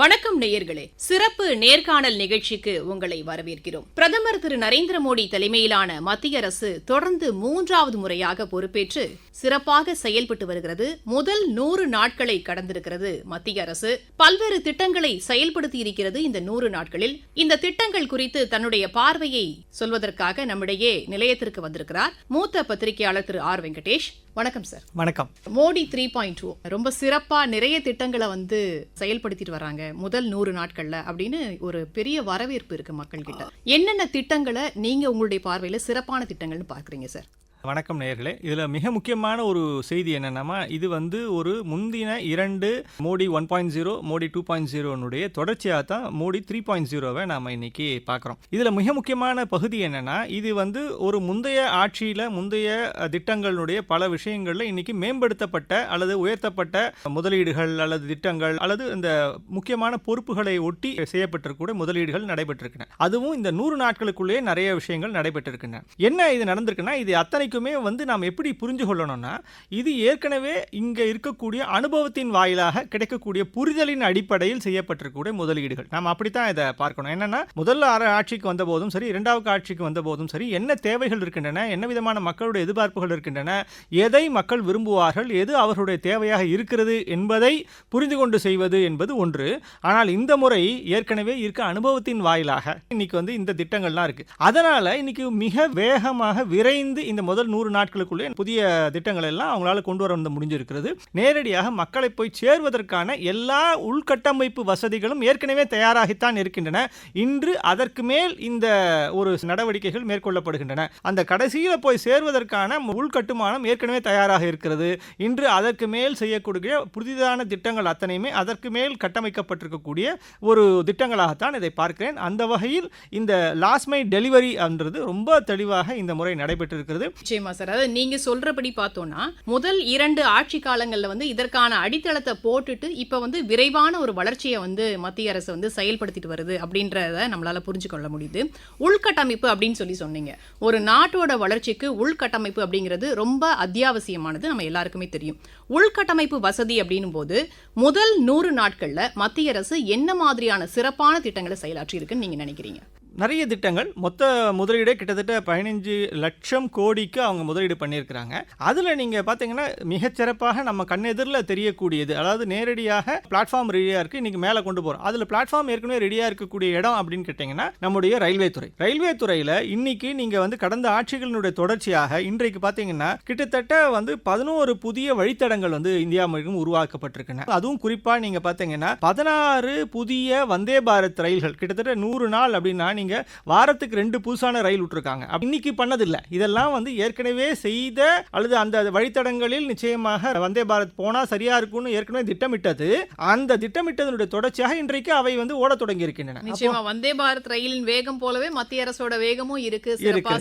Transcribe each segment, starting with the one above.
வணக்கம் நேயர்களே. சிறப்பு நேர்காணல் நிகழ்ச்சிக்கு உங்களை வரவேற்கிறோம். பிரதமர் திரு நரேந்திர மோடி தலைமையிலான மத்திய அரசு தொடர்ந்து மூன்றாவது முறையாக பொறுப்பேற்று சிறப்பாக செயல்பட்டு வருகிறது. முதல் நூறு நாட்களை கடந்திருக்கிறது மத்திய அரசு. பல்வேறு திட்டங்களை செயல்படுத்தி இருக்கிறது இந்த நூறு நாட்களில். இந்த திட்டங்கள் குறித்து தன்னுடைய பார்வையை சொல்வதற்காக நம்மிடையே நிலையத்திற்கு வந்திருக்கிறார். மூத்த பத்திரிகையாளர் திரு ஆர் வெங்கடேஷ் வணக்கம் சார் வணக்கம். மோடி த்ரீ பாயிண்ட் டூ ரொம்ப சிறப்பா நிறைய திட்டங்களை வந்து செயல்படுத்திட்டு வராங்க முதல் நூறு நாட்கள்ல அப்படின்னு ஒரு பெரிய வரவேற்பு இருக்கு மக்கள் கிட்ட என்னென்ன திட்டங்களை நீங்க உங்களுடைய பார்வையில சிறப்பான திட்டங்கள்னு பாக்குறீங்க சார் வணக்கம் நேயர்களே. இதில் மிக முக்கியமான ஒரு செய்தி என்னென்னா இது வந்து ஒரு முந்தின இரண்டு Modi one point zero Modi two point ஜீரோனுடைய தொடர்ச்சியாக தான் மோடி த்ரீ பாயிண்ட் ஜீரோவை நாம் இன்னைக்கு பார்க்குறோம் இதில் மிக முக்கியமான பகுதி என்னென்னா இது வந்து ஒரு முந்தைய ஆட்சியில் முந்தைய திட்டங்களுடைய பல விஷயங்களில் இன்னைக்கு மேம்படுத்தப்பட்ட அல்லது உயர்த்தப்பட்ட முதலீடுகள் அல்லது திட்டங்கள் அல்லது இந்த முக்கியமான பொறுப்புகளை ஒட்டி செய்யப்பட்டிருக்கூடிய முதலீடுகள் நடைபெற்றிருக்கின்றன. அதுவும் இந்த நூறு நாட்களுக்குள்ளேயே நிறைய விஷயங்கள் நடைபெற்றிருக்கின்றன. என்ன இது நடந்திருக்குன்னா இது அத்தனைக்குமே வந்து நாம் எப்படி புரிஞ்சு கொள்ளணும்னா இது ஏற்கனவே இங்கே இருக்கக்கூடிய அனுபவத்தின் வாயிலாக கிடைக்கக்கூடிய புரிதலின் அடிப்படையில் செய்யப்பட்டிருக்கக்கூடிய முதலீடுகள். நாம் அப்படித்தான் இதை பார்க்கணும். என்னன்னா முதல் ஆட்சிக்கு வந்த போதும் சரி இரண்டாவது ஆட்சிக்கு வந்த போதும் சரி என்ன தேவைகள் இருக்கின்றன என்ன விதமான மக்களுடைய எதிர்பார்ப்புகள் இருக்கின்றன எதை மக்கள் விரும்புவார்கள் எது அவர்களுடைய தேவையாக இருக்கிறது என்பதை புரிந்து கொண்டு செய்வது என்பது ஒன்று. ஆனால் இந்த முறை ஏற்கனவே இருக்க அனுபவத்தின் வாயிலாக இன்னைக்கு வந்து இந்த திட்டங்கள்லாம் இருக்கு. அதனால இன்னைக்கு மிக வேகமாக விரைந்து இந்த முதல் நூறு நாட்களுக்குள்ளே புதிய திட்டங்கள் எல்லாம் அவங்களால கொண்டு வர வந்து முடிஞ்சிருக்கிறது. நேரடியாக மக்களை போய் சேர்வதற்கான எல்லா உள்கட்டமைப்பு வசதிகளும் ஏற்கனவே தயாராகித்தான் இருக்கின்றன. இன்று அதற்கு மேல் இந்த ஒரு நடவடிக்கைகள் மேற்கொள்ளப்படுகின்றன. அந்த கடைசியில் போய் சேர்வதற்கான உள்கட்டுமானம் ஏற்கனவே தயாராக இருக்கிறது. இன்று அதற்கு மேல் செய்யக்கூடிய புதிதான திட்டங்கள் அத்தனையுமே அதற்கு மேல் கட்டமைக்கப்பட்டிருக்கக்கூடிய ஒரு திட்டங்களாகத்தான் இதை பார்க்கிறேன். அந்த வகையில் இந்த லாஸ்ட் மை டெலிவரி என்றது ரொம்ப தெளிவாக இந்த முறை நடைபெற்றிருக்கிறது. நிச்சயமா சார். அதாவது நீங்க சொல்றபடி பார்த்தோம்னா முதல் இரண்டு ஆட்சி காலங்கள்ல வந்து இதற்கான அடித்தளத்தை போட்டுட்டு இப்ப வந்து விரைவான ஒரு வளர்ச்சியை வந்து மத்திய அரசு வந்து செயல்படுத்திட்டு வருது அப்படின்றத நம்மளால புரிஞ்சு கொள்ள முடியுது. உள்கட்டமைப்பு அப்படின்னு சொல்லி சொன்னீங்க. ஒரு நாட்டோட வளர்ச்சிக்கு உள்கட்டமைப்பு அப்படிங்கிறது ரொம்ப அத்தியாவசியமானது நம்ம எல்லாருக்குமே தெரியும். உள்கட்டமைப்பு வசதி அப்படின்னும் போது முதல் நூறு நாட்கள்ல மத்திய அரசு என்ன மாதிரியான சிறப்பான திட்டங்களை செயலாற்றி இருக்குன்னு நீங்க நினைக்கிறீங்க? நிறைய திட்டங்கள். மொத்த முதலீடே கிட்டத்தட்ட பதினஞ்சு லட்சம் கோடிக்கு அவங்க முதலீடு பண்ணியிருக்கிறாங்க. அதில் நீங்கள் பார்த்தீங்கன்னா மிகச்சிறப்பாக நம்ம கண்ணெதிரில் தெரியக்கூடியது அதாவது நேரடியாக பிளாட்ஃபார்ம் ரெடியாக இருக்குது இன்றைக்கி மேலே கொண்டு போகிறோம் அதில் பிளாட்ஃபார்ம் ஏற்கனவே ரெடியாக இருக்கக்கூடிய இடம் அப்படின்னு கேட்டிங்கன்னா நம்முடைய ரயில்வே துறை. ரயில்வே துறையில் இன்னைக்கு நீங்கள் வந்து கடந்த ஆட்சிகளினுடைய தொடர்ச்சியாக இன்றைக்கு பார்த்தீங்கன்னா கிட்டத்தட்ட வந்து பதினோரு புதிய வழித்தடங்கள் வந்து இந்தியா முழுவதும் உருவாக்கப்பட்டிருக்கின்றன. அதுவும் குறிப்பாக நீங்கள் பார்த்தீங்கன்னா பதினாறு புதிய வந்தே பாரத் ரயில்கள் கிட்டத்தட்ட நூறு நாள் அப்படின்னா நீங்க வாரத்துக்கு ரெண்டு புதுசான ரயில் விட்டுருக்காங்க. இன்னைக்கு பண்ணதில்லை. இதெல்லாம் வந்து ஏற்கனவே செய்த அல்லது அந்த வழித்தடங்களில் நிச்சயமாக வந்தே பாரத் போனா சரியா இருக்கும்னு ஏற்கனவே திட்டமிட்டது. அந்த திட்டமிட்டதனுடைய தொடர்ச்சியாக இன்றைக்கு அவை வந்து ஓடத் தொடங்கி இருக்கின்றன நிச்சயமா வந்தே பாரத் ரயிலின் வேகம் போலவே மத்திய அரசோட வேகமும் இருக்கு.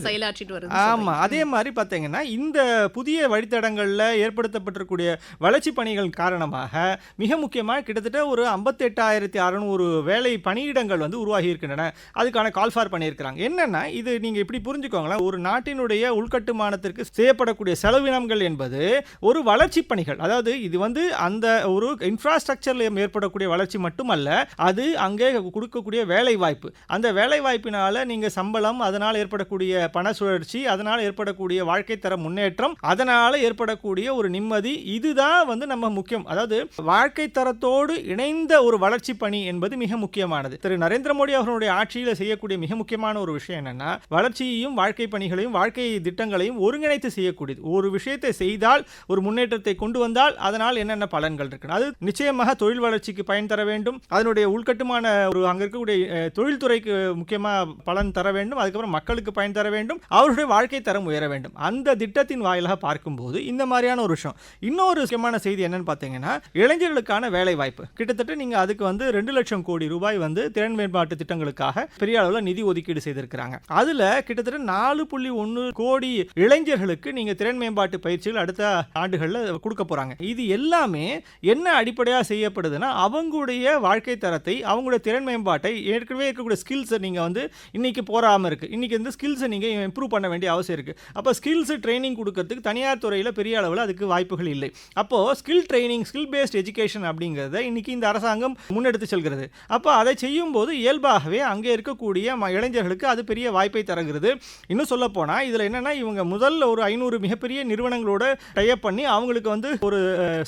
செயலாற்றிட்டு வருது ஆமா அதே மாதிரி பார்த்தீங்கன்னா இந்த புதிய வழித்தடங்களில் ஏற்படுத்தப்பட்டிருக்கூடிய வளர்ச்சி பணிகள் காரணமாக மிக முக்கியமாக கிட்டத்தட்ட ஒரு ஐம்பத்தெட்டாயிரத்தி அறநூறு வேலை பணியிடங்கள் வந்து உருவாகி இருக்கின்றன அதுக்கான கால் ஃபார் பண்ணியிருக்கிறாங்க. என்னன்னா இது நீங்க இப்படி புரிஞ்சுக்கோங்களேன். ஒரு நாட்டினுடைய உள்கட்டுமானத்திற்கு செய்யப்படக்கூடிய செலவினங்கள் என்பது ஒரு வளர்ச்சி பணிகள். அதாவது இது வந்து அந்த ஒரு இன்ஃப்ராஸ்ட்ரக்சரில் ஏற்படக்கூடிய வளர்ச்சி மட்டுமல்ல அது அங்கே கொடுக்கக்கூடிய வேலை வாய்ப்பு அந்த வேலை வாய்ப்பினால் நீங்க சம்பளம் அதனால் ஏற்படக்கூடிய பண சுழற்சி அதனால் ஏற்படக்கூடிய வாழ்க்கை தர முன்னேற்றம் அதனால் ஏற்படக்கூடிய ஒரு நிம்மதி இதுதான் வந்து நம்ம முக்கியம். அதாவது வாழ்க்கை தரத்தோடு இணைந்த ஒரு வளர்ச்சி பணி என்பது மிக முக்கியமானது. திரு. நரேந்திர மோடி அவர்களுடைய ஆட்சியில் செய்யக்கூடிய மிக முக்கியமான ஒரு விஷயம் என்னன்னா வளர்ச்சியையும் வாழ்க்கை பணிகளையும் வாழ்க்கை திட்டங்களையும் ஒருங்கிணைத்து செய்யக்கூடியது. ஒரு விஷயத்தை செய்தால் ஒரு முன்னேற்றத்தை கொண்டு வந்தால் அதனால் என்னென்ன பலன்கள் இருக்கு அது நிச்சயமாக தொழில் வளர்ச்சிக்கு பயன் தர வேண்டும். அதனுடைய உள்கட்டுமான ஒரு அங்க இருக்கக்கூடிய தொழில்துறைக்கு முக்கியமாக பலன் தர வேண்டும். அதுக்கப்புறம் மக்களுக்கு பயன் தர வேண்டும். அவருடைய வாழ்க்கை தரம் உயர வேண்டும். அந்த திட்டத்தின் வாயிலாக பார்க்கும்போது இந்த மாதிரியான ஒரு விஷயம். இன்னொரு முக்கியமான செய்தி என்னன்னு பார்த்தீங்கன்னா இளைஞர்களுக்கான வேலை வாய்ப்பு கிட்டத்தட்ட நீங்க அதுக்கு வந்து ரெண்டு லட்சம் கோடி ரூபாய் வந்து திறன் மேம்பாட்டு திட்டங்களுக்காக பெரிய அளவில் நிதி ஒதுக்கீடு செய்திருக்கிறாங்க. அதில் கிட்டத்தட்ட நாலு புள்ளி ஒன்று கோடி இளைஞர்களுக்கு நீங்கள் திறன் மேம்பாட்டு பயிற்சிகள் அடுத்த ஆண்டுகளில் கொடுக்க போகிறாங்க இது எல்லாமே என்ன அடிப்படையாக செய்யப்படுதுன்னா அவங்களுடைய வாழ்க்கை தரத்தை அவங்களுடைய திறன் மேம்பாட்டை ஏற்கனவே இருக்கக்கூடிய ஸ்கில்ஸை நீங்கள் வந்து இன்னைக்கு போகாமல் இருக்குது இன்னைக்கு இந்த ஸ்கில்ஸை நீங்கள் இம்ப்ரூவ் பண்ண வேண்டிய அவசியம் இருக்குது அப்போ ஸ்கில்ஸ் ட்ரைனிங் கொடுக்கறதுக்கு தனியார் துறையில் பெரிய அளவில் அதுக்கு வாய்ப்புகள் இல்லை. அப்போது skill training skill based education அப்படிங்கிறத இன்னைக்கு இந்த அரசாங்கம் முன்னெடுத்து செல்கிறது. அப்போ அதை செய்யும்போது இயல்பாகவே அங்கே இருக்கக்கூடிய ம- இளைஞர்களுக்கு அது பெரிய வாய்ப்பை தருகிறது. இன்னும் சொல்ல போனால் இதில் என்னென்னா இவங்க முதல்ல ஒரு ஐநூறு மிகப்பெரிய நிறுவனங்களோட டைப் பண்ணி அவங்களுக்கு வந்து ஒரு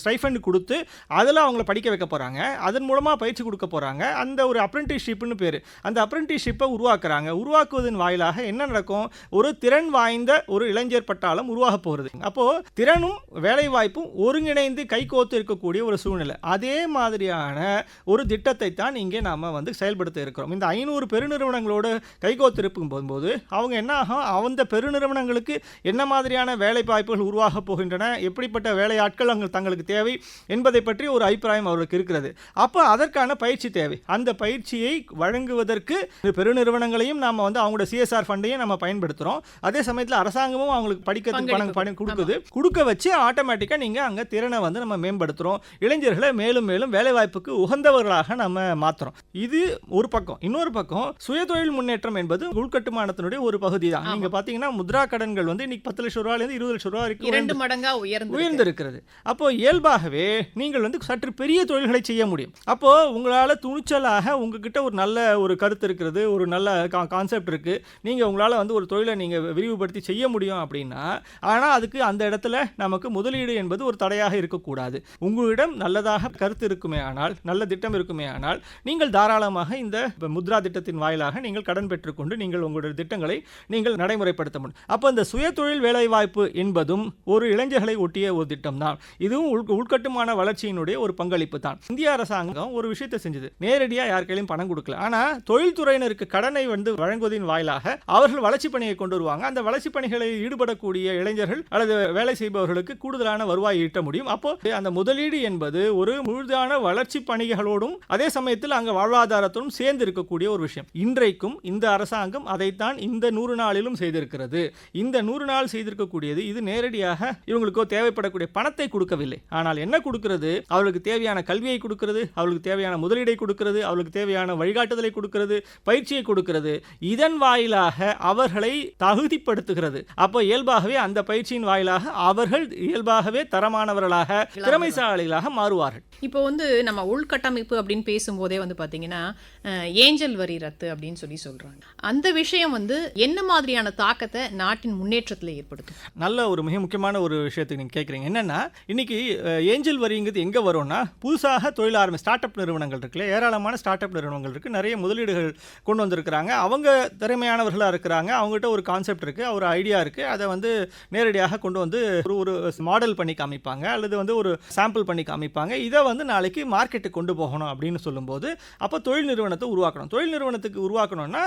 ஸ்டைஃபண்ட் கொடுத்து அதில் அவங்கள படிக்க வைக்க போகிறாங்க அதன் மூலமாக பயிற்சி கொடுக்க போகிறாங்க அந்த ஒரு அப்ரெண்டிஸ்ஷிப்னு பேர். அந்த அப்ரெண்டிஸ்ஷிப்பை உருவாக்குறாங்க. உருவாக்குவதன் வாயிலாக என்ன நடக்கும்? ஒரு திறன் வாய்ந்த ஒரு இளைஞர் பட்டாளம் உருவாக போகிறது அப்போது திறனும் வேலைவாய்ப்பும் ஒருங்கிணைந்து கைகோத்து இருக்கக்கூடிய ஒரு சூழ்நிலை. அதே மாதிரியான ஒரு திட்டத்தை தான் இங்கே நாம் வந்து செயல்படுத்த இருக்கிறோம். இந்த ஐநூறு பெருநிறுவனங்கள் கைகோத்து இருக்கும் போகும்போது அவங்க என்ன ஆகும்? அந்த பெருநிறுவனங்களுக்கு என்ன மாதிரியான வேலை வாய்ப்புகள் உருவாக போகின்றன? எப்படிப்பட்ட வேலையாட்கள் அங்கே தங்களுக்கு தேவை என்பதை பற்றி ஒரு அபிப்பிராயம் அவர்களுக்கு இருக்கிறது. அப்போ அதற்கான பயிற்சி தேவை. அந்த பயிற்சியை வழங்குவதற்கு பெருநிறுவனங்களையும் நாம் வந்து அவங்களோட சிஎஸ்ஆர் ஃபண்டையும் நம்ம பயன்படுத்துகிறோம் அதே சமயத்தில் அரசாங்கமும் அவங்களுக்கு படிக்கிறதுக்கு பணம் பணம் கொடுக்குது. கொடுக்க வச்சு ஆட்டோமேட்டிக்காக நீங்கள் அங்கே திறனை வந்து நம்ம மேம்படுத்துகிறோம் இளைஞர்களை மேலும் மேலும் வேலைவாய்ப்புக்கு உகந்தவர்களாக நம்ம மாற்றுறோம் இது ஒரு பக்கம். இன்னொரு பக்கம் சுயதொழில் முன்னேற்றம் என்பது உள்கட்டுமானத்தினுடைய ஒரு பகுதி தான் ஆமா. நீங்கள் பார்த்தீங்கன்னா முத்ரா கடன்கள் வந்து இன்னைக்கு பத்து லட்சம் ரூபாயிலேருந்து இருபது லட்சம் ரூபா வரைக்கும் இரண்டு மடங்கா உயர்ந்து உயர்ந்திருக்கிறது. அப்போ இயல்பாகவே நீங்கள் வந்து சற்று பெரிய தொழில்களை செய்ய முடியும். அப்போ உங்களால் துணிச்சலாக உங்ககிட்ட ஒரு நல்ல ஒரு கருத்து இருக்கிறது ஒரு நல்ல கான்செப்ட் இருக்கு. நீங்கள் உங்களால் வந்து ஒரு தொழிலை நீங்கள் விரிவுபடுத்தி செய்ய முடியும் அப்படின்னா ஆனால் அதுக்கு அந்த இடத்துல நமக்கு முதலீடு என்பது ஒரு தடையாக இருக்கக்கூடாது. உங்களிடம் நல்லதாக கருத்து இருக்குமே ஆனால் நல்ல திட்டம் இருக்குமே ஆனால் நீங்கள் தாராளமாக இந்த முத்ரா திட்டத்தின் வாயிலாக நீங்கள் கடன் பெற்றுக்கொண்டு நீங்கள் உங்களுடைய திட்டங்களை நீங்கள் நடைமுறைப்படுத்த முடியும். அப்போ இந்த சுயதொழில் வேலைவாய்ப்பு என்பதும் ஒரு இளைஞர்களை ஒட்டிய ஒரு திட்டம் தான் இதுவும் உள் உள்கட்டுமான வளர்ச்சியினுடைய ஒரு பங்களிப்பு தான் இந்திய அரசாங்கம் ஒரு விஷயத்தை செஞ்சது. நேரடியாக யார் கையிலும் பணம் கொடுக்கல. ஆனால் தொழில்துறையினருக்கு கடனை வந்து வழங்குவதின் வாயிலாக அவர்கள் வளர்ச்சி பணியை கொண்டு வருவாங்க. அந்த வளர்ச்சி பணிகளில் ஈடுபடக்கூடிய இளைஞர்கள் அல்லது வேலை செய்பவர்களுக்கு கூடுதலான வருவாய் ஈட்ட முடியும். அப்போ அந்த முதலீடு என்பது ஒரு முழுதான வளர்ச்சி பணிகளோடும் அதே சமயத்தில் அங்கே வாழ்வாதாரத்தோடும் சேர்ந்து இருக்கக்கூடிய ஒரு விஷயம். இன்றைய இன்றைக்கும் இந்த அரசாங்கம் அதைத்தான் இந்த நூறு நாளிலும் செய்திருக்கிறது. இந்த நூறு நாள் செய்திருக்கக்கூடியது இது நேரடியாக இவங்களுக்கோ தேவைப்படக்கூடிய பணத்தை கொடுக்கவில்லை. ஆனால் என்ன கொடுக்கிறது? அவர்களுக்கு தேவையான கல்வியை கொடுக்கிறது அவர்களுக்கு தேவையான முதலீடை கொடுக்கிறது அவர்களுக்கு தேவையான வழிகாட்டுதலை கொடுக்கிறது பயிற்சியை கொடுக்கிறது. இதன் வாயிலாக அவர்களை தகுதிப்படுத்துகிறது. அப்போ இயல்பாகவே அந்த பயிற்சியின் வாயிலாக அவர்கள் இயல்பாகவே தரமானவர்களாக திறமைசாலிகளாக மாறுவார்கள். இப்போ வந்து நம்ம உள்கட்டமைப்பு அப்படின்னு பேசும்போதே வந்து பார்த்தீங்கன்னா ஏஞ்சல் வரி ரத்து அப்படின்னு சொல்லி சொல்றாங்க. அந்த விஷயம் வந்து என்ன மாதிரியான தாக்கத்தை நாட்டின் முன்னேற்றத்தில் ஏற்படுத்தும்? நல்ல ஒரு மிக முக்கியமான ஒரு விஷயத்துக்கு நீங்கள் கேட்குறீங்க என்னென்னா இன்னைக்கு ஏஞ்சல் வரிங்கிறது எங்கே வரும்னா புதுசாக தொழில் ஆரம்பி ஸ்டார்ட் அப் நிறுவனங்கள் இருக்குல்ல ஏராளமான ஸ்டார்ட் அப் நிறுவனங்கள் இருக்குது நிறைய முதலீடுகள் கொண்டு வந்திருக்கிறாங்க. அவங்க திறமையானவர்களாக இருக்கிறாங்க. அவங்ககிட்ட ஒரு கான்செப்ட் இருக்குது ஒரு ஐடியா இருக்குது அதை வந்து நேரடியாக கொண்டு வந்து ஒரு ஒரு மாடல் பண்ணி காமிப்பாங்க. அல்லது வந்து ஒரு சாம்பிள் பண்ணி காமிப்பாங்க. இதை வந்து நாளைக்கு மார்க்கெட்டுக்கு கொண்டு போகணும் அப்படின்னு சொல்லும்போது அப்போ தொழில் நிறுவனத்தை உருவாக்கணும். தொழில் நிறுவனத்துக்கு உருவாக்கணும்னா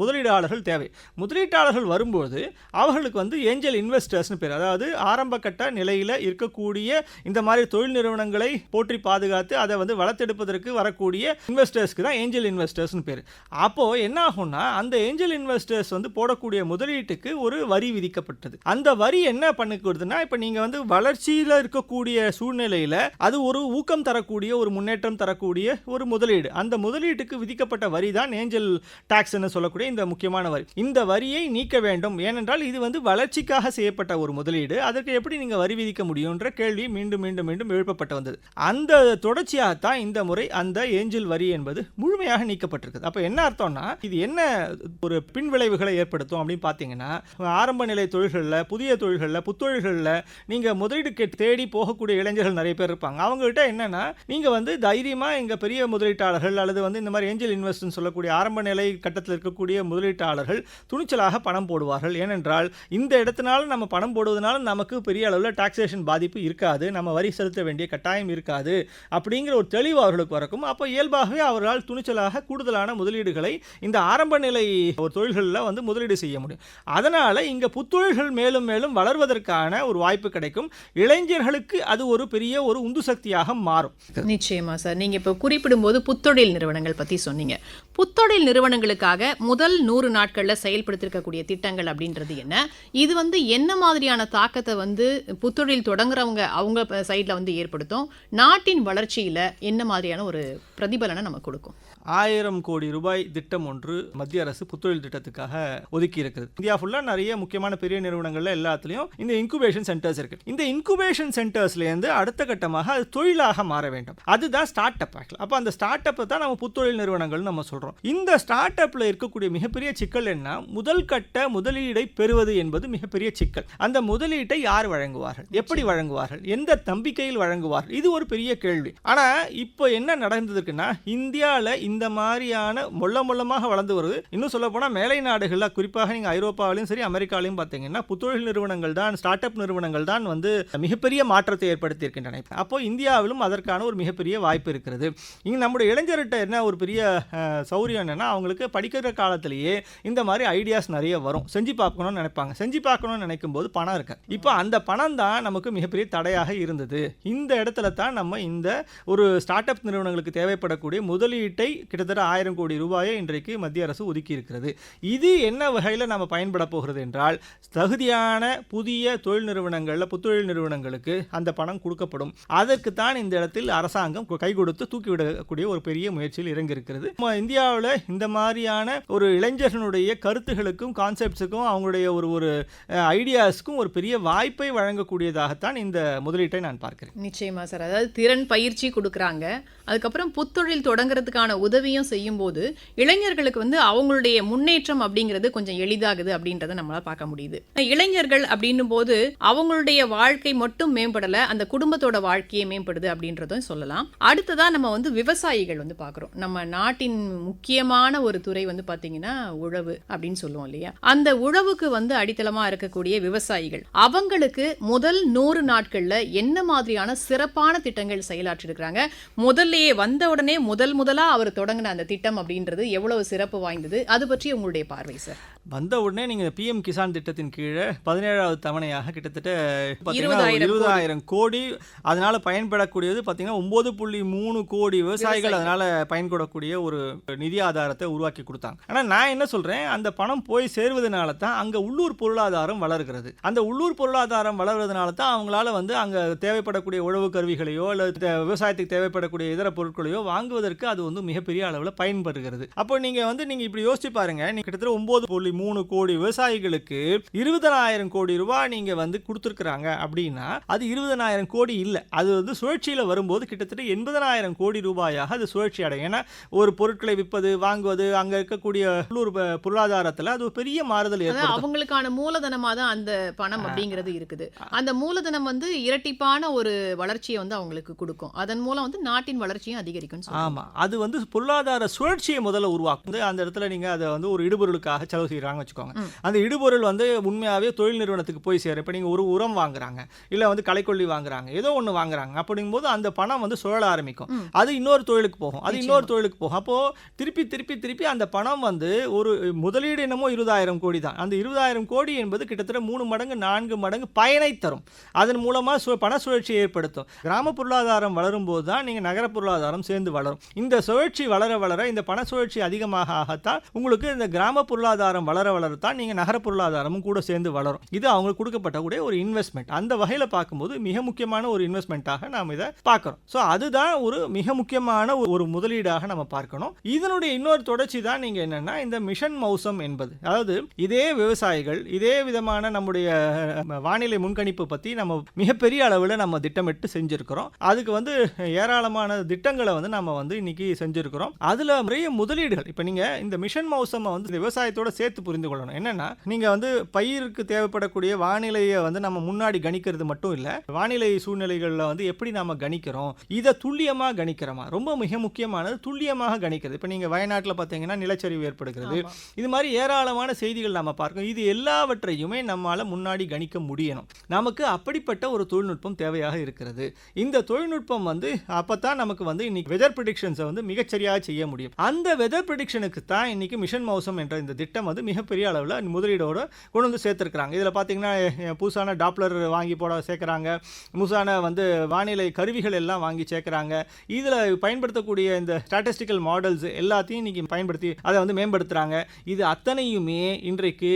முதலீடாளர்கள் தேவை. முதலீட்டாளர்கள் வரும்போது அவர்களுக்கு வந்து ஏஞ்சல் இன்வெஸ்டர்ஸ்னு பேர். அதாவது ஆரம்ப கட்ட நிலையில் இருக்கக்கூடிய இந்த மாதிரி தொழில் நிறுவனங்களை போற்றி பாதுகாத்து அதை வந்து வளர்த்தெடுப்பதற்கு வரக்கூடிய இன்வெஸ்டர்ஸ்க்கு தான் ஏஞ்சல் இன்வெஸ்டர்ஸ்னு பேர். அப்போது என்ன ஆகும்னா அந்த ஏஞ்சல் இன்வெஸ்டர்ஸ் வந்து போடக்கூடிய முதலீட்டுக்கு ஒரு வரி விதிக்கப்பட்டது. அந்த வரி என்ன பண்ணுறதுன்னா இப்போ நீங்கள் வந்து வளர்ச்சியில் இருக்கக்கூடிய சூழ்நிலையில் அது ஒரு ஊக்கம் தரக்கூடிய ஒரு முன்னேற்றம் தரக்கூடிய ஒரு முதலீடு. அந்த முதலீட்டுக்கு விதிக்கப்பட்ட வரி தான் ஏஞ்சல் டாக்ஸ்ன்னு சொல்லக்கூடிய இந்த முக்கியமான வரி. இந்த வரியை நீக்க வேண்டும். ஏனென்றால் இது வந்து வளர்ச்சிக்காக செய்யப்பட்ட ஒரு முதலீடு. அதற்கு எப்படி நீங்கள் வரி விதிக்க முடியுன்ற கேள்வி மீண்டும் மீண்டும் மீண்டும் எழுப்பப்பட்டு வந்தது. அந்த தொடர்ச்சியாகத்தான் இந்த முறை அந்த ஏஞ்சல் வரி என்பது முழுமையாக நீக்கப்பட்டிருக்குது. அப்போ என்ன அர்த்தம்னா இது என்ன ஒரு பின்விளைவுகளை ஏற்படுத்தும் அப்படின்னு பார்த்தீங்கன்னா ஆரம்ப நிலை தொழில்களில் புதிய தொழில்களில் புத்தொழில்களில் நீங்கள் முதலீடுக்கு தேடி போகக்கூடிய இளைஞர்கள் நிறைய பேர் இருப்பாங்க. அவங்ககிட்ட என்னென்னா நீங்கள் வந்து தைரியமாக எங்கள் பெரிய முதலீட்டாளர்கள் அல்லது வந்து இந்த மாதிரி ஏஞ்சல் இன்வெஸ்ட்னு சொல்லக்கூடிய ஆரம்ப நிலை கட்டத்தில் இருக்கக்கூடிய முதலீட்டாளர்கள் துணிச்சலாக பணம் போடுவார்கள். ஏனென்றால் இந்த இடத்தினால நம்ம பணம் போடுவதனால நமக்கு பெரிய அளவில் டாக்ஸேஷன் பாதிப்பு இருக்காது. நம்ம வரி செலுத்த வேண்டிய கட்டாயம் இருக்காது அப்படிங்கிற ஒரு தெளிவு அவர்களுக்கு வரக்கும். அப்போ இயல்பாகவே அவர்களால் துணிச்சலாக கூடுதலான முதலீடுகளை இந்த ஆரம்ப நிலை ஒரு தொழில்களில் வந்து முதலீடு செய்ய முடியும். அதனால் இங்கே புத்தொழில்கள் மேலும் மேலும் வளர்வதற்கான ஒரு வாய்ப்பு கிடைக்கும். இளைஞர்களுக்கு அது ஒரு பெரிய ஒரு உந்து சக்தியாக மாறும். நிச்சயமா சார். நீங்கள் இப்போ குறிப்பிடும்போது புத்தொழில் நிறுவனங்கள் பற்றி சொன்னீங்க. புத்தொழில் நிறுவனங்கள் நிறுவனங்களுக்காக முதல் நூறு நாட்களில் செயல்படுத்திருக்கக்கூடிய திட்டங்கள் அப்படின்றது என்ன? இது வந்து என்ன மாதிரியான தாக்கத்தை வந்து புத்தொழில் தொடங்குறவங்க அவங்க சைடில் வந்து ஏற்படுத்தும்? நாட்டின் வளர்ச்சியில என்ன மாதிரியான ஒரு பிரதிபலனை நமக்கு கொடுக்கும்? ஆயிரம் கோடி ரூபாய் திட்டம் ஒன்று மத்திய அரசு புத்தொழில் திட்டத்துக்காக ஒதுக்கி இருக்குது இந்தியா ஃபுல்லா நிறைய முக்கியமான பெரிய நிறுவனங்கள்ல எல்லாத்துலயும் இந்த இன்குபேஷன் சென்டர்ஸ் இருக்கு. இந்த இன்குபேஷன் சென்டர்ஸ்ல இருந்து அடுத்த கட்டமாக அது தொழிலாக மாற வேண்டும். அதுதான் ஸ்டார்ட் அப் அப்போ அந்த ஸ்டார்ட் அப் தான் நம்ம புத்தொழில் நிறுவனங்கள் நம்ம சொல்றோம். இந்த ஸ்டார்ட் அப்ல இருக்கக்கூடிய மிகப்பெரிய சிக்கல் என்ன? முதல் கட்ட முதலீடை பெறுவது என்பது மிகப்பெரிய சிக்கல். அந்த முதலீட்டை யார் வழங்குவார்கள்? எப்படி வழங்குவார்கள்? எந்த நம்பிக்கையில் வழங்குவார்கள்? இது ஒரு பெரிய கேள்வி. ஆனா இப்போ என்ன நடந்ததுக்குன்னா இந்தியாவில் இந்த மாதிரியான மொள்ள மொள்ளமாக வளர்ந்து வருது. இன்னும் சொல்லப்போனால் மேலை நாடுகளில் குறிப்பாக நீங்கள் ஐரோப்பாவிலையும் சரி அமெரிக்காலையும் பார்த்தீங்கன்னா புத்தொழில் நிறுவனங்கள் தான் ஸ்டார்ட் அப் நிறுவனங்கள் தான் வந்து மிகப்பெரிய மாற்றத்தை ஏற்படுத்தியிருக்கின்றன அப்போ இந்தியாவிலும் அதற்கான ஒரு மிகப்பெரிய வாய்ப்பு இருக்கிறது. இங்கே நம்முடைய இளைஞர்கிட்ட என்ன ஒரு பெரிய சௌரியம் என்னென்னா அவங்களுக்கு படிக்கிற காலத்திலேயே இந்த மாதிரி ஐடியாஸ் நிறைய வரும். செஞ்சு பார்க்கணும்னு நினைப்பாங்க. செஞ்சு பார்க்கணும்னு நினைக்கும் போது பணம் இருக்கு. இப்போ அந்த பணம் தான் நமக்கு மிகப்பெரிய தடையாக இருந்தது. இந்த இடத்துல தான் நம்ம இந்த ஒரு ஸ்டார்ட் அப் நிறுவனங்களுக்கு தேவைப்படக்கூடிய முதலீட்டை கிட்டத்தட்ட ஆயிரம் கோடி ரூபாயை இன்றைக்கு மத்திய அரசு ஒதுக்கி இருக்கிறது இது என்ன வகையில் நம்ம பயன்பட போகிறது என்றால் தகுதியான புதிய தொழில் நிறுவனங்களில் புத்தொழில் நிறுவனங்களுக்கு அந்த பணம் கொடுக்கப்படும். அதற்கு தான் இந்த இடத்தில் அரசாங்கம் கை கொடுத்து தூக்கிவிடக்கூடிய ஒரு பெரிய முயற்சியில் இறங்கியிருக்கிறது. இந்தியாவில் இந்த மாதிரியான ஒரு இளைஞர்களுடைய கருத்துகளுக்கும் கான்செப்ட்ஸுக்கும் அவங்களுடைய ஒரு ஒரு ஐடியாஸ்க்கும் ஒரு பெரிய வாய்ப்பை வழங்கக்கூடியதாகத்தான் இந்த முதலீட்டை நான் பார்க்கிறேன். நிச்சயமா சார். அதாவது திறன் பயிற்சி கொடுக்குறாங்க. அதுக்கப்புறம் புத்தொழில் தொடங்குறதுக்கான உதவி உதவியும் செய்யும்போது இளைஞர்களுக்கு வந்து அவங்களுடைய முன்னேற்றம் அப்படிங்கிறது கொஞ்சம் எளிதாகுது அப்படின்றத நம்மளால் பார்க்க முடியுது. இளைஞர்கள் அப்படின்னும் போது அவங்களுடைய வாழ்க்கை மட்டும் மேம்படல அந்த குடும்பத்தோட வாழ்க்கையை மேம்படுது அப்படின்றதும் சொல்லலாம். அடுத்ததா நம்ம வந்து விவசாயிகள் வந்து பார்க்குறோம். நம்ம நாட்டின் முக்கியமான ஒரு துறை வந்து பார்த்தீங்கன்னா உழவு அப்படின்னு சொல்லுவோம் இல்லையா? அந்த உழவுக்கு வந்து அடித்தளமா இருக்கக்கூடிய விவசாயிகள் அவங்களுக்கு முதல் நூறு நாட்கள்ல என்ன மாதிரியான சிறப்பான திட்டங்கள் செயலாற்றிருக்கிறாங்க? முதல்லயே வந்த உடனே முதல் முதலா அவர் தொடங்கின அந்த திட்டம் அப்படின்றது எவ்வளவு சிறப்பு வாய்ந்தது? அது பற்றி உங்களுடைய பார்வை சார். வந்த உடனே நீங்கள் பிஎம் கிசான் திட்டத்தின் கீழே பதினேழாவது தவணையாக கிட்டத்தட்ட பார்த்தீங்கன்னா இருபதாயிரம் கோடி. அதனால பயன்படக்கூடியது பார்த்தீங்கன்னா ஒன்பது புள்ளி மூணு கோடி விவசாயிகள் அதனால பயன்படக்கூடிய ஒரு நிதி ஆதாரத்தை உருவாக்கி கொடுத்தாங்க. ஆனால் நான் என்ன சொல்றேன்? அந்த பணம் போய் சேர்வதனால தான் அங்கே உள்ளூர் பொருளாதாரம் வளர்கிறது. அந்த உள்ளூர் பொருளாதாரம் வளர்வதனால தான் அவங்களால வந்து அங்கே தேவைப்படக்கூடிய உழவு கருவிகளையோ அல்லது விவசாயத்துக்கு தேவைப்படக்கூடிய இதர பொருட்களையோ வாங்குவதற்கு அது வந்து மிகப்பெரிய அளவில் பயன்படுகிறது. அப்போ நீங்க வந்து நீங்க இப்படி யோசிச்சு பாருங்க. நீங்க கிட்டத்தட்ட ஒன்பது புள்ளி மூணு கோடி விவசாயிகளுக்கு இருபதனாயிரம் கோடி ரூபாய் நீங்க வந்து கொடுத்துருக்குறாங்க அப்படின்னா அது இருபதனாயிரம் கோடி இல்லை. அது வந்து சுழற்சியில வரும்போது கிட்டத்தட்ட எண்பதனாயிரம் கோடி ரூபாயாக அது சுழற்சி அடையும். ஏன்னா ஒரு பொருட்களை விற்பது வாங்குவது அங்க இருக்கக்கூடிய உள்ளூர் பொருளாதாரத்துல அது ஒரு பெரிய மாறுதல் அவங்களுக்கான மூலதனமா தான் அந்த பணம் அப்படிங்கிறது இருக்குது. அந்த மூலதனம் வந்து இரட்டிப்பான ஒரு வளர்ச்சியை வந்து அவங்களுக்கு கொடுக்கும். அதன் மூலம் வந்து நாட்டின் வளர்ச்சியும் அதிகரிக்கும் ஆமா. அது வந்து பொருளாதார சுழற்சியை முதல்ல உருவாக்கும் அந்த இடத்துல நீங்க அதை வந்து ஒரு இடுபொருளுக்காக செலவு செய்யறாங்க வச்சுக்கோங்க. அந்த இடுபொருள் வந்து உண்மையாவே தொழில் நிறுவனத்துக்கு போய் சேரும். இப்போ நீங்க ஒரு உரம் வாங்குறாங்க இல்ல வந்து களைக்கொல்லி வாங்குறாங்க ஏதோ ஒண்ணு வாங்குறாங்க அப்படிங்கும்போது அந்த பணம் வந்து சுழல ஆரம்பிக்கும். அது இன்னொரு தொழிலுக்கு போகும். அது. இன்னொரு தொழிலுக்கு போகும். அப்போ திருப்பி திருப்பி திருப்பி அந்த பணம் வந்து ஒரு முதலீடு என்னமோ இருபதாயிரம் கோடி தான். அந்த இருபதாயிரம் கோடி என்பது கிட்டத்தட்ட மூணு மடங்கு நான்கு மடங்கு பயனை தரும். அதன் மூலமா சு பண சுழற்சியை ஏற்படுத்தும். கிராம பொருளாதாரம் வளரும் போது தான் நீங்க நகர பொருளாதாரம் சேர்ந்து வளரும். இந்த சுழற்சி வளர வளர இந்த பண சுழற்சி அதிகமாக ஆகத்தான் உங்களுக்கு இந்த கிராம பொருளாதாரம் வளர வளர வளரத்தான் நீங்க நகர பொருளாதாரமும் கூட சேர்ந்து வளரும். இது அவங்களுக்கு கொடுக்கப்பட்டக்கூடிய ஒரு இன்வெஸ்ட்மெண்ட் அந்த வகையில பார்க்கும்போது மிக முக்கியமான ஒரு இன்வெஸ்ட்மெண்ட்டாக நாம் இதை பார்க்குறோம். ஸோ அதுதான் ஒரு மிக முக்கியமான ஒரு- முதலீடாக நம்ம பார்க்கணும். இதனுடைய இன்னொரு தொடர்ச்சி தான் நீங்க என்னன்னா இந்த மிஷன் மௌசம் என்பது. அதாவது இதே விவசாயிகள் இதே விதமான நம்முடைய வானிலை முன்கணிப்பு பத்தி நம்ம மிகப்பெரிய அளவில் நம்ம திட்டமிட்டு செஞ்சிருக்கிறோம். அதுக்கு வந்து ஏராளமான திட்டங்களை வந்து நம்ம வந்து இன்னைக்கு செஞ்சிருக்கிறோம். அதுல நிறைய முதலீடுகள். இப்போ நீங்க இந்த மிஷன் மௌசமை வந்து இந்த விவசாயத்தோட சேர்த்து புரிந்து கொள்ளணும் என்னன்னா நீங்க வந்து பயிருக்கு தேவைப்படக்கூடிய வானிலையை வந்து நம்ம முன்னாடி கணிக்கிறது மட்டும் இல்ல வானிலை சூழ்நிலைகளில் வந்து எப்படி நாம கணிக்கிறோம் இதை துல்லியமா கணிக்கிறோமா? ரொம்ப மிக முக்கியமானது துல்லியமாக கணிக்கிறது. இப்போ நீங்க வயநாட்டில் பார்த்தீங்கன்னா நிலச்சரிவு ஏற்படுகிறது. இது மாதிரி ஏராளமான செய்திகள் நம்ம பார்க்கணும். இது எல்லாவற்றையுமே நம்மால முன்னாடி கணிக்க முடியணும். நமக்கு அப்படிப்பட்ட ஒரு தொழில்நுட்பம் தேவையாக இருக்கிறது. இந்த தொழில்நுட்பம் வந்து அப்பதான் நமக்கு வந்து இன்னைக்கு வெதர் ப்ரிடிக்ஷன்ஸை வந்து மிகச்சரியாக செய்ய முடியும். அந்த வெதர் ப்ரிடிக்ஷனுக்கு தான் இன்னைக்கு மிஷன் மௌசம் என்ற இந்த திட்டம் வந்து மிகப்பெரிய அளவில் முதலீடோடு கொண்டு வந்து சேர்த்துருக்குறாங்க. இதில் பார்த்தீங்கன்னா புதுசான டாப்லர் வாங்கி போட சேர்க்குறாங்க. புதுசான வந்து வானிலை கருவிகள் எல்லாம் வாங்கி சேர்க்குறாங்க. இதில் பயன்படுத்தக்கூடிய இந்த ஸ்டாட்டிஸ்டிக்கல் மாடல்ஸ் எல்லாத்தையும் இன்னைக்கு பயன்படுத்தி அதை வந்து மேம்படுத்துகிறாங்க இது அத்தனையுமே இன்றைக்கு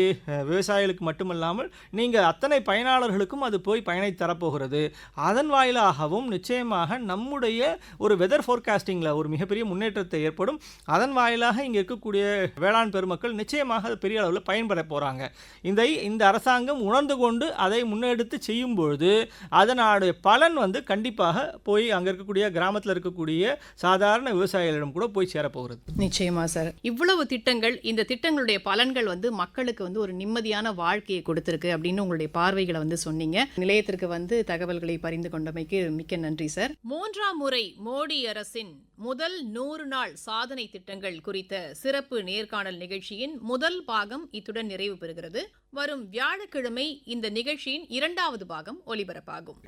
விவசாயிகளுக்கு மட்டுமல்லாமல் நீங்கள் அத்தனை பயனாளர்களுக்கும் அது போய் பயனை தரப்போகிறது. அதன் வாயிலாகவும் நிச்சயமாக நம்முடைய ஒரு வெதர் ஃபோர்காஸ்டிங்கில் ஒரு மிகப்பெரிய முன்னேற்றத்தை ஏற்படும். அதன் வாயிலாக இங்கே இருக்கக்கூடிய வேளாண் பெருமக்கள் நிச்சயமாக பெரிய அளவில் பயன்பெற போகிறாங்க இந்த இந்த அரசாங்கம் உணர்ந்து கொண்டு அதை முன்னெடுத்து செய்யும் பொழுது அதனுடைய பலன் வந்து கண்டிப்பாக போய் அங்கே இருக்கக்கூடிய கிராமத்தில் இருக்கக்கூடிய சாதாரண விவசாயிகளிடம் கூட போய் சேரப்போகிறது நிச்சயமா சார் இவ்வளவு திட்டங்கள் இந்த திட்டங்களுடைய பலன்கள் வந்து மக்களுக்கு வந்து ஒரு நிம்மதியான வாழ்க்கையை கொடுத்திருக்கு அப்படின்னு உங்களுடைய பார்வைகளை வந்து சொன்னீங்க. நிலையத்திற்கு வந்து தகவல்களை பரிந்து கொண்டமைக்கு மிக்க நன்றி சார் மூன்றாம் முறை மோடி அரசின் முதல் நூறு நாள் சாதனை திட்டங்கள் குறித்த சிறப்பு நேர்காணல் நிகழ்ச்சியின் முதல் பாகம் இத்துடன் நிறைவு பெறுகிறது. வரும் வியாழக்கிழமை இந்த நிகழ்ச்சியின் இரண்டாவது பாகம் ஒலிபரப்பாகும்.